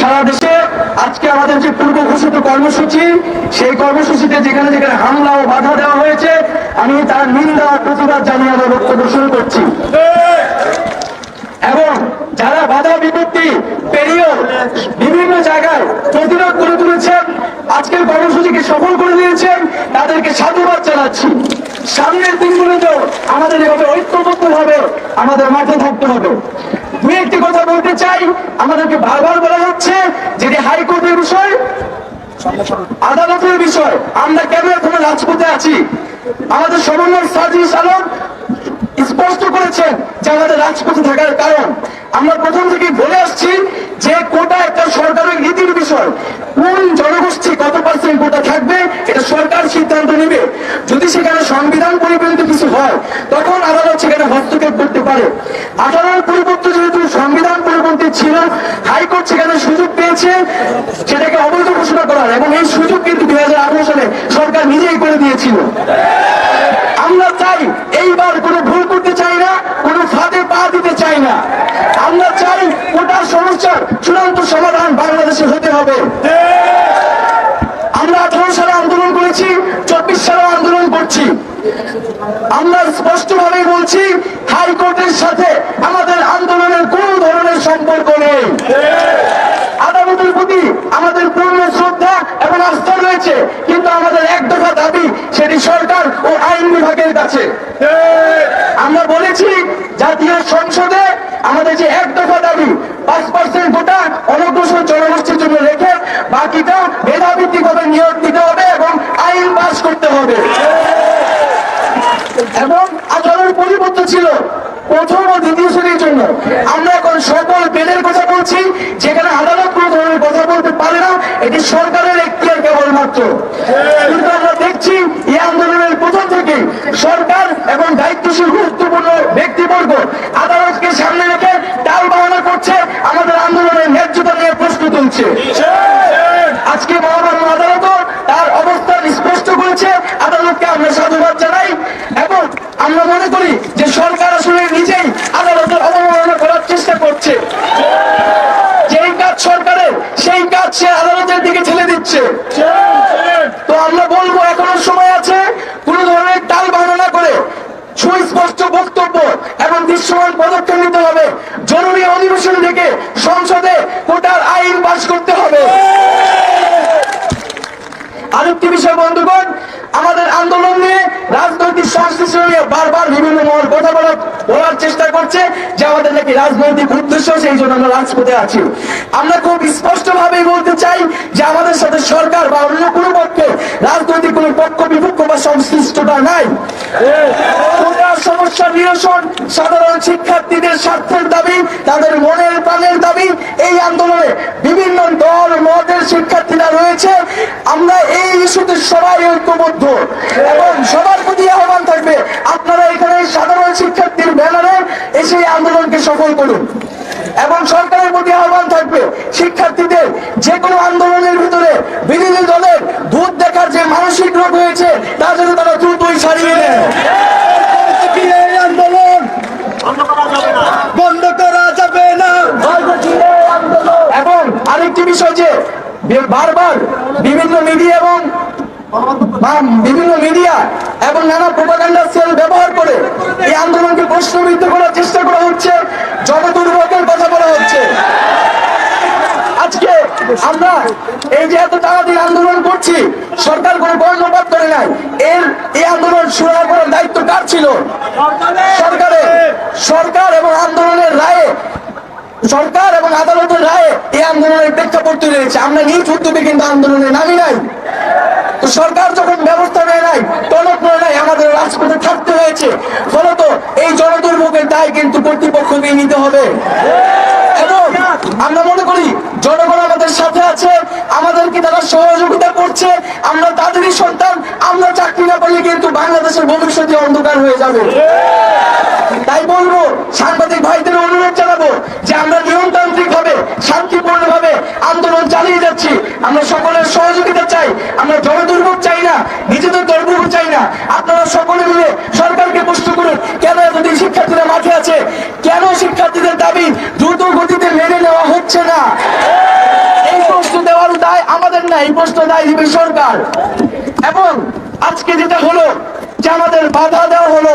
সারা দেশে আজকে আমাদের যে পূর্ব ঘোষিত কর্মসূচি, সেই কর্মসূচিতে যেখানে যেখানে হামলা ও বাধা দেওয়া হয়েছে, আমি তার নিন্দা প্রতিবাদ জানিয়ে আমার বক্তব্য শুরু করছি। এবং যারা বাধা বিপত্তি পেরিয়েও বিভিন্ন জায়গায় প্রতিরোধ করে তুলেছেন, আজকের কর্মসূচিকে সফল করে দিয়েছেন, তাদেরকে সাধুবাদ জানাচ্ছি। সামনের দিনগুলোতেও আমাদের এভাবে ঐক্যবদ্ধ ভাবে আমাদের মাঠে থাকতে হবে। দু একটি কথা বলতে চাই। আমাদেরকে বারবার বলা হচ্ছে যেটি হাইকোর্টের বিষয়, আদালতের বিষয়, আমরা কেন এখনও রাজপথে আছি? আমাদের সমন্বয় সাজিস আলম স্পষ্ট করেছেন যে আমাদের রাজপথে থাকার কারণ। আমরা প্রথম থেকে বলে আসছি যে কোটা একটা সরকারের নীতির বিষয়। কোন জনগোষ্ঠী কত পার্সেন্ট কোটা থাকবে, এটা সরকার সিদ্ধান্ত নেবে। যদি সেখানে সংবিধান পরিপন্থী কিছু হয়, তখন আদালত সেখানে হস্তক্ষেপ করতে পারে আঠারোর পরিবর্তন যেহেতু সংবিধান পরিপন্থী ছিল হাইকোর্ট সেখানে সুযোগ পেয়েছে সেটাকে অবৈধ ঘোষণা করার এবং এই সুযোগ কিন্তু দুই সালে সরকার নিজেই করে দিয়েছিল আমরা চাই এইবার কোনো ভুল করতে চাই না কোনো ফাঁদে পা দিতে চাই না আমরা চাই কোটার সমস্যার চূড়ান্ত সমাধান বাংলাদেশে হতে হবে আমরা আঠারো সালে আন্দোলন করেছি চব্বিশ সালে আন্দোলন করছি আমরা স্পষ্টভাবে বলছি, হাইকোর্টের সাথে আমাদের আন্দোলনের কোন ধরনের সম্পর্ক নেই। আদালতের প্রতি আমাদের পূর্ণ শ্রদ্ধা এবং আস্থা রয়েছে, কিন্তু আমাদের এক দফা দাবি, সেটি সরকার ও আইন বিভাগের কাছে। আমরা বলেছি, জাতীয় সংসদে আমাদের যে এক দফা দাবি, পাঁচ পার্সেন্ট কোটা অনগ্রসর জনগোষ্ঠীর জন্য রেখে বাকিটা মেধাভিত্তিক ভাবে নিয়োগ দিতে হবে এবং আইন পাস করতে হবে এবং আঠারোর পরিবর্তন ছিল প্রথম ও দ্বিতীয় শ্রেণির জন্য। আমরা এখন সকল বেদের কথা বলছি, যেখানে আদালত কোনো ধরনের কথা বলতে পারে না, এটি সরকারের এখতিয়ার কেবলমাত্র কিন্তু আমরা দেখছি এই আন্দোলনের প্রথম থেকে সরকার এবং দায়িত্বশীল গুরুত্বপূর্ণ ব্যক্তিবর্গ আদালতকে সামনে রেখে ডাল বাহানা করছে, আমাদের আন্দোলনের ন্যায্যতা নিয়ে প্রশ্ন তুলছে। আজকে মহামান্য আদালত তার অবস্থান স্পষ্ট করেছে, আদালতকে আমরা সাধুবাদ জানাই এবং আমরা মনে করি যে সরকার আসলে নিজেই আদালতের অবমাননা করার চেষ্টা করছে। যেই কাজ সরকারের, সেই কাজ সে আদালতের দিকে ঠেলে দিচ্ছে। তো আমরা বলব, এখনও সময় আছে কোন ধরনের টাল বাহানা করে সুস্পষ্ট বক্তব্য এবং দৃশ্যমান পদক্ষেপ নিতে হবে। জরুরি অধিবেশন থেকে সংসদে কোটার আইন পাশ করতে হবে। আরেকটি বিষয়, বন্ধুগণ, আমাদের আন্দোলন খুব বলতে চাই যে আমাদের সাথে সরকার বা অন্য কোনো রাজনৈতিক কোনো পক্ষ বা সংশ্লিষ্টতা নাই। নিরসন, সাধারণ শিক্ষার্থীদের স্বার্থের দাবি, তাদের মনের প্রাণের দাবি, এই আন্দোলনে রয়েছে আমরা এই ইস্যুতে সবাই ঐক্যবদ্ধ এবং সবার প্রতি আহ্বান থাকবে। আপনারা এখানে সাধারণ শিক্ষার্থীর ব্যানারে এসে এই আন্দোলনকে সফল করুন এবং সরকারের প্রতি আহ্বান থাকবে, শিক্ষার্থীদের যে কোনো আন্দোলনের ভিতরে বিরোধী দলের ভূত দেখার যে মানসিক রোগ হয়েছে, তা যেন তারা দ্রুতই সারিয়ে নেয়। আন্দোলন বন্ধ করা যাবে না এবং আরেকটি বিষয় যে বি- বারবার বিভিন্ন মিডিয়া এবং বিভিন্ন মিডিয়া এবং নানা প্রোপাগান্ডা সেল ব্যবহার করে এই আন্দোলনকে প্রশ্নবিদ্ধ করার চেষ্টা করা হচ্ছে, জনদুর্ভোগের কথা বলা হচ্ছে। আজকে আমরা এই যে এত তাড়াতাড়ি আন্দোলন করছি, সরকার কোনো কর্ণপাত করে নাই। এর, এই আন্দোলন শুরু করার দায়িত্ব কার ছিল? সরকারের। সরকার এবং আন্দোলনের রায়ে সরকার এবং আদালতের রায়ে এই আন্দোলনের প্রেক্ষাপট তৈরি হয়েছে আমরা নিজ উদ্যোগে কিন্তু আন্দোলনে নামি নাই। তো সরকার যখন ব্যবস্থা নেয় নাই, টনক নেয় নাই, আমাদের রাজপথে থাকতে হয়েছে। ফলত এই জনদুর্ভোগের দায় কিন্তু কর্তৃপক্ষকে নিতে হবে। এবং আমরা মনে করি, জনগণ আমাদের সাথে আছে, আমাদেরকে তারা সহযোগিতা করছে, আমরা তাদেরই সন্তান, আমরা চাকরি না পেলে কিন্তু বাংলাদেশের ভবিষ্যতে অন্ধকার হয়ে যাবে। তাই বলব, সাংবাদিক ভাইদের অনুরোধ জানাব যে আমরা নিয়মতান্ত্রিক ভাবে শান্তিপূর্ণ ভাবে আন্দোলন চালিয়ে যাচ্ছি। আমরা সকলের সহযোগিতা চাই, আমরা জনদুর্ভোগ চাই না, নিজেদের দুর্ভোগ চাই না। আপনারা সকলে মিলে সরকারকে প্রশ্ন করুন, কেন এতদিন শিক্ষার্থীরা মাঠে আছে? কেন শিক্ষার্থীদের দাবি দ্রুত গতিতে মেনে নেওয়া হচ্ছে না? এই প্রশ্ন দেওয়ার দায় আমাদের না, এই প্রশ্ন দায় দিবে সরকার। এবং আজকে যেটা হলো, যে আমাদের বাধা দেওয়া হলো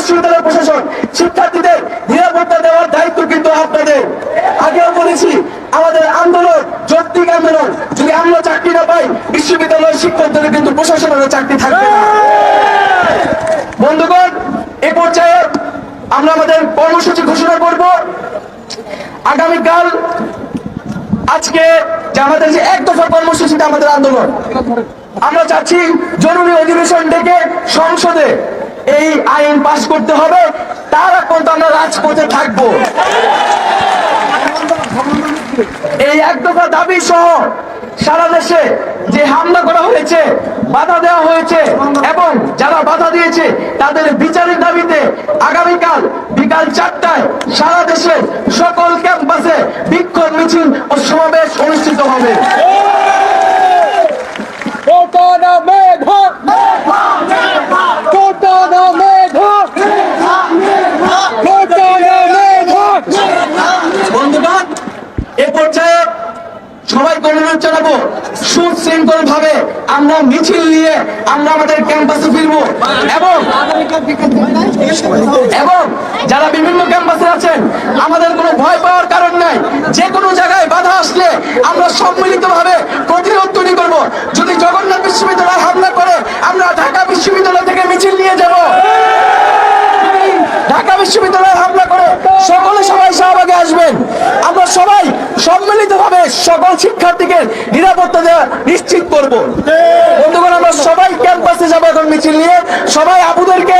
বিশ্ববিদ্যালয়ের প্রশাসন শিক্ষার্থীদের নিরাপত্তা দেওয়ার দায়িত্ব কিন্তু আপনাদের। আগেও বলেছি, আমাদের আন্দোলন, যৌক্তিক আন্দোলন, যদি আমরা চাকরি না পাই, বিশ্ববিদ্যালয়ের শিক্ষকদের কিন্তু প্রশাসনের চাকরি থাকবে বন্ধুগণ, এ পর্যায়ে আমরা আমাদের কর্মসূচি ঘোষণা করব। আগামীকাল আজকে যে আমাদের যে এক দফা কর্মসূচিটা আমাদের আন্দোলন, আমরা চাচ্ছি জরুরি অধিবেশন ডেকে সংসদে এই আইন পাশ করতে হবে, তার পর্যন্ত আমরা রাজপথে থাকব। এই এক দফা দাবি সহ সারা দেশে যে হামলা করা হয়েছে, বাধা দেওয়া হয়েছে, এবং যারা বাধা দিয়েছে, তাদের বিচারের দাবিতে আগামীকাল বিকাল চারটায় সারা দেশে সকল ক্যাম্পাসে বিক্ষোভ মিছিল ও সমাবেশ অনুষ্ঠিত হবে কোটানা মেধা কোটানা মেধা কোটানা মেধা বন্ধুগণ এ পর্যায়ে সবাইকে অনুরোধ জানাব সুশৃঙ্খল ভাবে আমরা মিছিল নিয়ে আমরা আমাদের ক্যাম্পাসে ফিরবো। এবং এবং যারা বিভিন্ন ক্যাম্পাসে আছেন, আমাদের কোনো ভয় পাওয়ার কারণ নাই। যে কোনো জায়গায় বাধা আসলে আমরা সম্মিলিত ভাবে প্রতিরোধ তৈরি করব। যদি জগন্নাথ বিশ্ববিদ্যালয় হামলা করে, আমরা ঢাকা বিশ্ববিদ্যালয় থেকে মিছিল নিয়ে যাব। ঢাকা বিশ্ববিদ্যালয় হামলা করে সকলে সবাই শাহবাগে আসবেন। আমরা সবাই সম্মিলিত ভাবে সকল শিক্ষার্থীকে নিরাপত্তা দেওয়া নিশ্চিত করব। বন্ধুগণ আমরা সবাই ক্যাম্পাসে যাব এখন মিছিল নিয়ে। সবাই আবুদেরকে